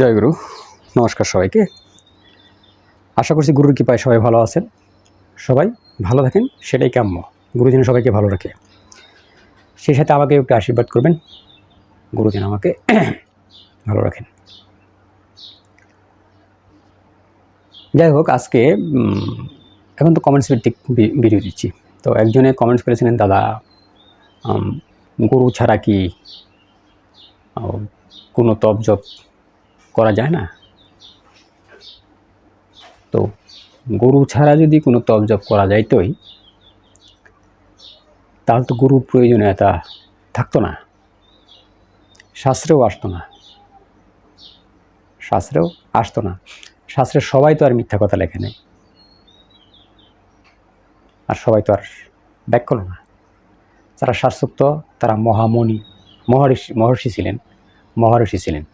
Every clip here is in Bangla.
জয় গুরু নমস্কার সবাইকে। আশা করছি গুরুর কৃপায় সবাই ভালো আছেন। সবাই ভালো থাকেন, সেটাই কাম্য। গুরু যেন সবাইকে ভালো রাখে। সেই সাথে আমাকে একটু আশীর্বাদ করবেন। গুরু যেন আমাকে ভালো রাখেন। যাই হোক, আজকে এখন তো কমেন্টস ভিত্তিক ভিডিও দিচ্ছি। তো একজনে কমেন্টস করেছিলেন, দাদা গুরু ছাড়া কি কোনো তপ জপ করা যায় না। তো গরু ছাড়া যদি কোনো তপ জপ করা যাইতই, তাহলে তো গরুর প্রয়োজনীয়তা থাকতো না, শাস্ত্রেও আসতো না। শাস্ত্রেও আসতো না। শাস্ত্রে সবাই তো আর মিথ্যা কথা লেখে নেই। আর সবাই তো আর ব্যাক করল না। যারা শাস্ত্রোক্ত তারা মহামণি, মহর্ষি মহর্ষি ছিলেন মহর্ষি ছিলেন।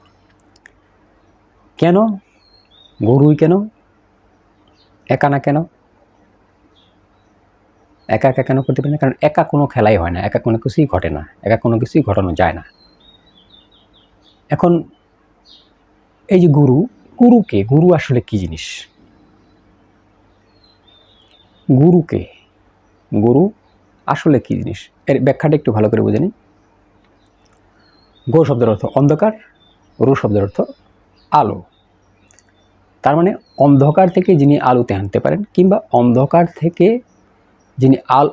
কেন? গরুই কেন? একা না কেন? একা একা কেন করতে পারি না? কারণ একা কোনো খেলাই হয় না, একা কোনো কিছুই ঘটে না, একা কোনো কিছুই ঘটানো যায় না। এখন এই যে গুরু, গুরুকে, গুরু আসলে কি জিনিস? গুরুকে, গুরু আসলে কি জিনিস? এর ব্যাখ্যাটা একটু ভালো করে বুঝে নিই। গো শব্দের অর্থ অন্ধকার, রু শব্দের অর্থ আলো। তার মানে অন্ধকার থেকে যিনি আলোতে আনতে পারেন কিংবা অন্ধকার থেকে যিনি আল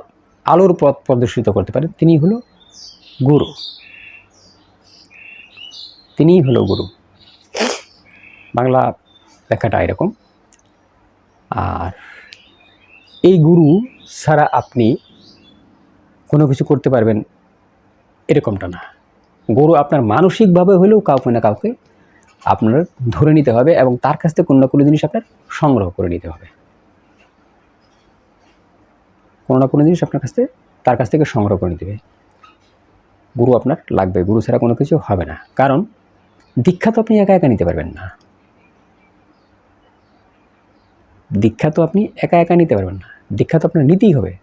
আলোর পথ প্রদর্শিত করতে পারেন, তিনি হলো গুরু। তিনিই হলো গুরু। বাংলা ব্যাখ্যাটা এরকম। আর এই গুরু ছাড়া আপনি কোনো কিছু করতে পারবেন এরকমটা না। গরু আপনার মানসিকভাবে হলেও কাউকে না কাউকে আপনার ধরে নিতে হবে এবং তার কাছ থেকে কোনো না কোনো জিনিস আপনার সংগ্রহ করে নিতে হবে। কোনো না কোনো জিনিস আপনার কাছ থেকে, তার কাছ থেকে সংগ্রহ করে নিতে হবে। গুরু আপনার লাগবে, গুরু ছাড়া কোনো কিছু হবে না। কারণ দীক্ষা তো আপনি একা একা নিতে পারবেন না। দীক্ষা তো আপনি একা একা নিতে পারবেন না। দীক্ষা তো আপনার নিতেই হবে।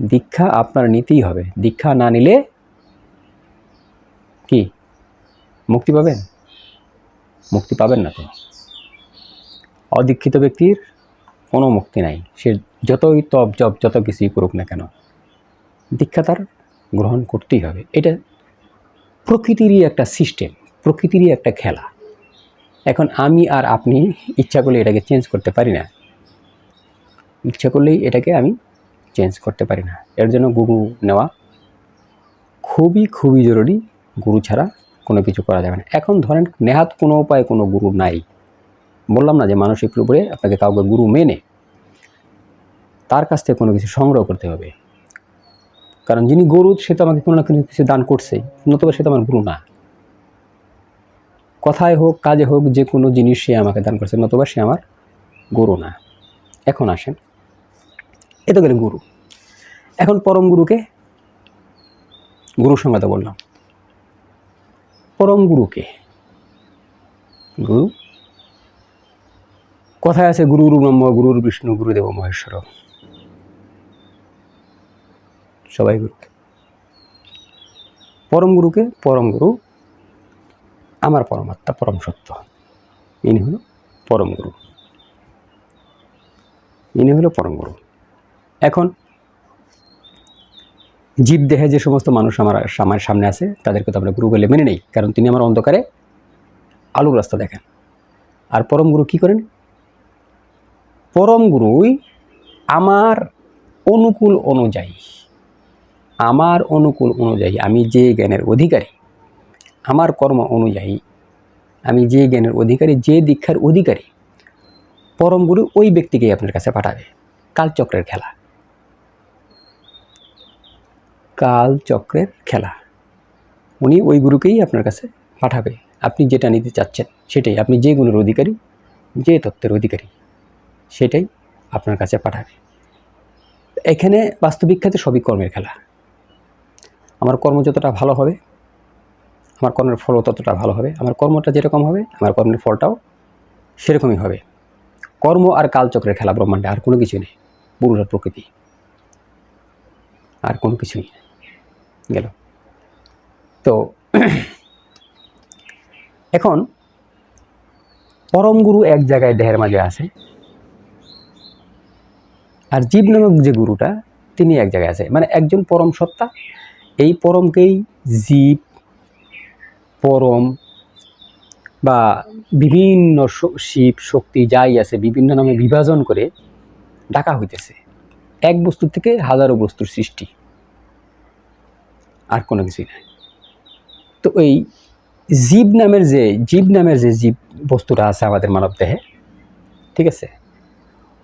দীক্ষা আপনার নিতেই হবে। দীক্ষা না নিলে কি? মুক্তি পাবেন? মুক্তি পাবেন না তো। অদীক্ষিত ব্যক্তির কোনো মুক্তি নাই। সে যতই তপ জপ যত কিছুই করুক না কেন, দীক্ষা তার গ্রহণ করতেই হবে। এটা প্রকৃতিরই একটা সিস্টেম প্রকৃতিরই একটা খেলা। এখন আমি আর আপনি ইচ্ছা করলে এটাকে চেঞ্জ করতে পারি না। ইচ্ছা করলেই এটাকে আমি চেঞ্জ করতে পারি না। এর জন্য গুরু নেওয়া খুবই খুবই জরুরি। গুরু ছাড়া কোনো কিছু করা যাবে না। এখন ধরেন নেহাত কোনো উপায়ে কোনো গুরু নাই। বললাম না যে মানসিক রূপে আপনাকে কাউকে গুরু মেনে তার কাছ থেকে কোনো কিছু সংগ্রহ করতে হবে। কারণ যিনি গুরু, সে তো আমাকে কোনো না কোনো কিছু দান করছে নতুবা সে তো আমার গুরু না। কথায় হোক, কাজে হোক, যে কোনো জিনিস সে আমাকে দান করছে, নতুবা সে আমার গুরু না। এখন আসেন এ তো গেলেন গুরু। এখন পরম গুরুকে গুরুর সঙ্গে তো বললাম। পরম গুরুকে। গুরু? কথায় আছে গুরুর ব্রহ্ম গুরুর বিষ্ণু গুরুদেব মহেশ্বর। সবাই গুরু। পরম গুরুকে পরম গুরু, আমার পরমাত্মা পরম সত্য। ইনি হলো পরম গুরু। ইনি হলো পরম গুরু। এখন জীব দেহে যে সমস্ত মানুষ আমার আমার সামনে আছে, তাদেরকে তো আমরা গুরু বলে মেনে নেই, কারণ তিনি আমার অন্ধকারে আলোর রাস্তা দেখেন। আর পরম গুরু কী করেন? পরম গুরুই আমার অনুকূল অনুযায়ী, আমার অনুকূল অনুযায়ী আমি যে জ্ঞানের অধিকারী, আমার কর্ম অনুযায়ী আমি যে জ্ঞানের অধিকারী, যে দীক্ষার অধিকারী, পরম গুরু ওই ব্যক্তিকেই আপনার কাছে পাঠাবে। কালচক্রের খেলা। কালচক্রের খেলা। উনি ওই গুরুকেই আপনার কাছে পাঠাবে। আপনি যেটা নিতে চাচ্ছেন সেটাই। আপনি যে গুণের অধিকারী, যে তত্ত্বের অধিকারী, সেটাই আপনার কাছে পাঠাবে। এখানে বাস্তবিক ক্ষেত্রে সবই কর্মের খেলা। আমার কর্ম যতটা ভালো হবে, আমার কর্মের ফলও ততটা ভালো হবে, আমার কর্মটা যেরকম হবে, আমার কর্মের ফলটাও সেরকমই হবে। কর্ম আর কালচক্রের খেলা ব্রহ্মাণ্ডে আর কোনো কিছু নেই। পুরুষ প্রকৃতি। আর কোনো কিছুই গেল। তো এখন পরম গুরু এক জায়গায় দেহের মাঝে আছে। আর জীব নামক যে গুরুটা, তিনি এক জায়গায় আছে। মানে একজন পরম সত্তা, এই পরমকেই জীব, পরম বা বিভিন্ন শিব শক্তি যাই আছে, বিভিন্ন নামে বিভাজন করে ডাকা হইতেছে। এক বস্তু থেকে হাজারো বস্তুর সৃষ্টি। আর কোনো কিছুই নাই। তো এই জীব নামের যে, জীব নামের যে জীব বস্তুটা আছে আমাদের মানব দেহে, ঠিক আছে?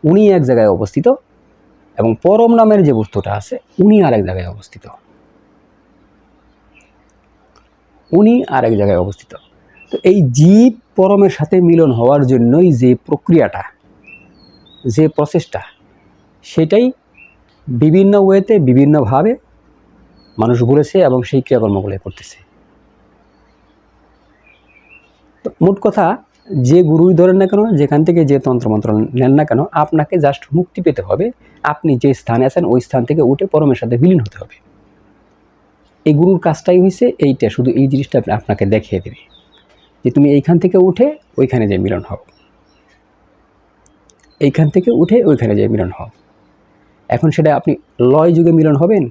উনি এক জায়গায় অবস্থিত এবং পরম নামের যে বস্তুটা আছে, উনি আরেক জায়গায় অবস্থিত। উনি আরেক জায়গায় অবস্থিত। তো এই জীব পরমের সাথে মিলন হওয়ার জন্যই যে প্রক্রিয়াটা, যে প্রসেসটা সেটাই বিভিন্ন ওয়েতে বিভিন্নভাবে মানুষ বলেছে এবং সেই ক্রিয়াকর্মগুলো করতেছে। মোট কথা, যে গুরুই ধরেন না কেন, যেখান থেকে যে তন্ত্রমন্ত্র নেন না কেন, আপনাকে জাস্ট মুক্তি পেতে হবে। আপনি যে স্থানে আছেন, ওই স্থান থেকে উঠে পরমের সাথে বিলীন হতে হবে। এই গুরুর কাজটাই হয়েছে এইটা, শুধু এই জিনিসটা আপনাকে দেখিয়ে দেবে। যে তুমি এইখান থেকে উঠে ওইখানে যে মিলন হও। এইখান থেকে উঠে ওইখানে যে মিলন হও। এখন সেটা আপনি লয় যুগে মিলন হবেন?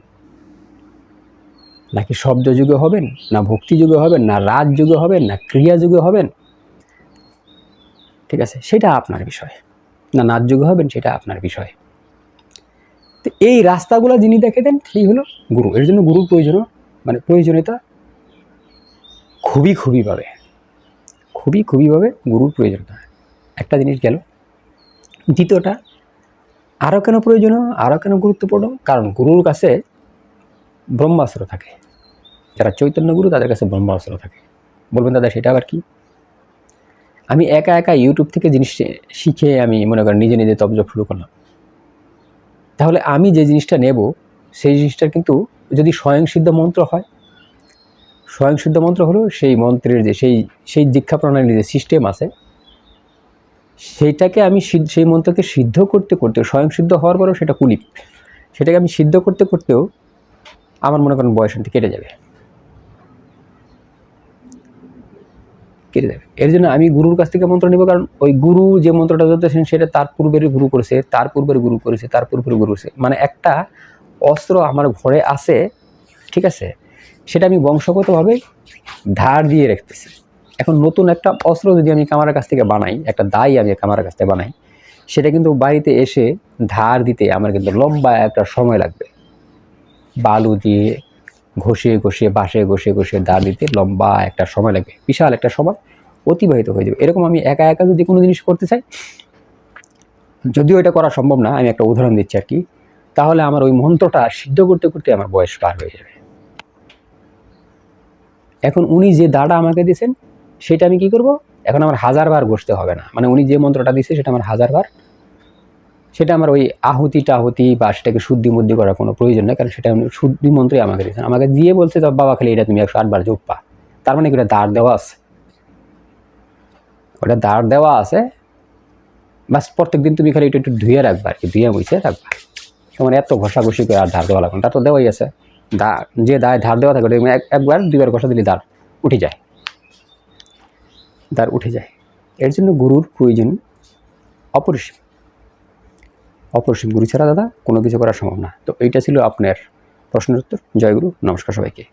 নাকি শব্দ যুগে হবেন, না ভক্তি যুগে হবেন, না রাজ যুগে হবেন, না ক্রিয়া যুগে হবেন? ঠিক আছে, সেটা আপনার বিষয়। না নাচ যুগে হবেন, সেটা আপনার বিষয়। তো এই রাস্তাগুলো যিনি দেখে দেন, সেই হলো গুরু। এর জন্য গুরুর প্রয়োজন মানে প্রয়োজনীয়তা খুবই খুবই পাবে খুবই খুবইভাবে গুরুর প্রয়োজনীয়তা। একটা জিনিস গেল। দ্বিতীয়টা আরও কেন প্রয়োজনীয় আরও কেন গুরুত্বপূর্ণ? কারণ গুরুর কাছে ব্রহ্মাস্ত্র থাকে। যারা চৈতন্য গুরু, তাদের কাছে ব্রহ্মাস্ত্র থাকে। বলবেন, দাদা, সেটা আবার কি? আমি একা একা ইউটিউব থেকে জিনিস শিখে আমি মনে করেন নিজে নিজে তবজব শুরু করলাম। তাহলে আমি যে জিনিসটা নেব, সেই জিনিসটার কিন্তু যদি স্বয়ংসিদ্ধ মন্ত্র হয় স্বয়ংসিদ্ধ মন্ত্র হলো সেই মন্ত্রের যে, সেই সেই দীক্ষা প্রণালীর যে সিস্টেম আছে সেইটাকে আমি সেই মন্ত্রকে সিদ্ধ করতে করতে স্বয়ংসিদ্ধ হওয়ার পরেও সেটা কুলিপ সেটাকে আমি সিদ্ধ করতে করতেও আমার মনে করেন বয়স অনেক কেটে যাবে। কেটে যাবে। এর জন্য আমি গুরুর কাছ থেকে মন্ত্র নেব, কারণ ওই গুরু যে মন্ত্রটা ধরতেছেন সেটা তার পূর্বের গুরু করেছে, তার পূর্বের গুরু করেছে, তার পূর্বের গুরু করেছে। মানে একটা অস্ত্র আমার ঘরে আছে, ঠিক আছে? সেটা আমি বংশগতভাবে ধার দিয়ে রাখতেছি এখন নতুন একটা অস্ত্র যদি আমি কামারের কাছ থেকে বানাই, একটা দায় আমি কামারের কাছ থেকে বানাই, সেটা কিন্তু বাড়িতে এসে ধার দিতে আমার কিন্তু লম্বা একটা সময় লাগবে। বালু দিয়ে ঘষিয়ে ঘষিয়ে বাসে ঘষিয়ে ঘষিয়ে দা দিতে লম্বা একটা সময় লাগবে বিশাল একটা সময় অতিবাহিত হয়ে যাবে। এরকম আমি একা একা যদি কোনো জিনিস করতে চাই, যদিও এটা করা সম্ভব না, আমি একটা উদাহরণ দিচ্ছি আর কি, তাহলে আমার ওই মন্ত্রটা সিদ্ধ করতে করতে আমার বয়স পার হয়ে যাবে। এখন উনি যে দাটা আমাকে দিয়েছেন, সেটা আমি কি করব? এখন আমার হাজার বার ঘষতে হবে না। মানে উনি যে মন্ত্রটা দিয়েছে, সেটা আমার হাজার বার সেটা আমার ওই আহুতি টাহুতি বা সেটাকে শুদ্ধি মুদ্ধি করার কোনো প্রয়োজন নেই, কারণ সেটা শুদ্ধি মন্ত্রই আমাকে দিয়েছেন আমাকে দিয়ে বলছে যে বাবা খালি এটা তুমি একশো আটবার যোগ পা। তার মানে কি ওটা দাঁড় দেওয়া আছে? ওটা দাঁড় দেওয়া আছে। বাস প্রত্যেক দিন তুমি খালি একটু একটু ধুয়ে রাখবা আর কি, ধুয়ে মুছে রাখবা। তোমার এত ঘষাঘষি করে আর ধার দেওয়া লাগবে তা তো দেওয়াই আছে। দা, যে দায় ধার দেওয়া থাকে এক- একবার, দুইবার ঘষা দিলে দাঁড় উঠে যায়। দাঁড় উঠে যায়। এর জন্য গুরুর প্রয়োজন অপরিসীম। অপরিসীম গুরু ছাড়া দাদা কোনো কিছু করা সম্ভব না। তো এইটা ছিল আপনার প্রশ্নের উত্তর। জয়গুরু, নমস্কার সবাইকে।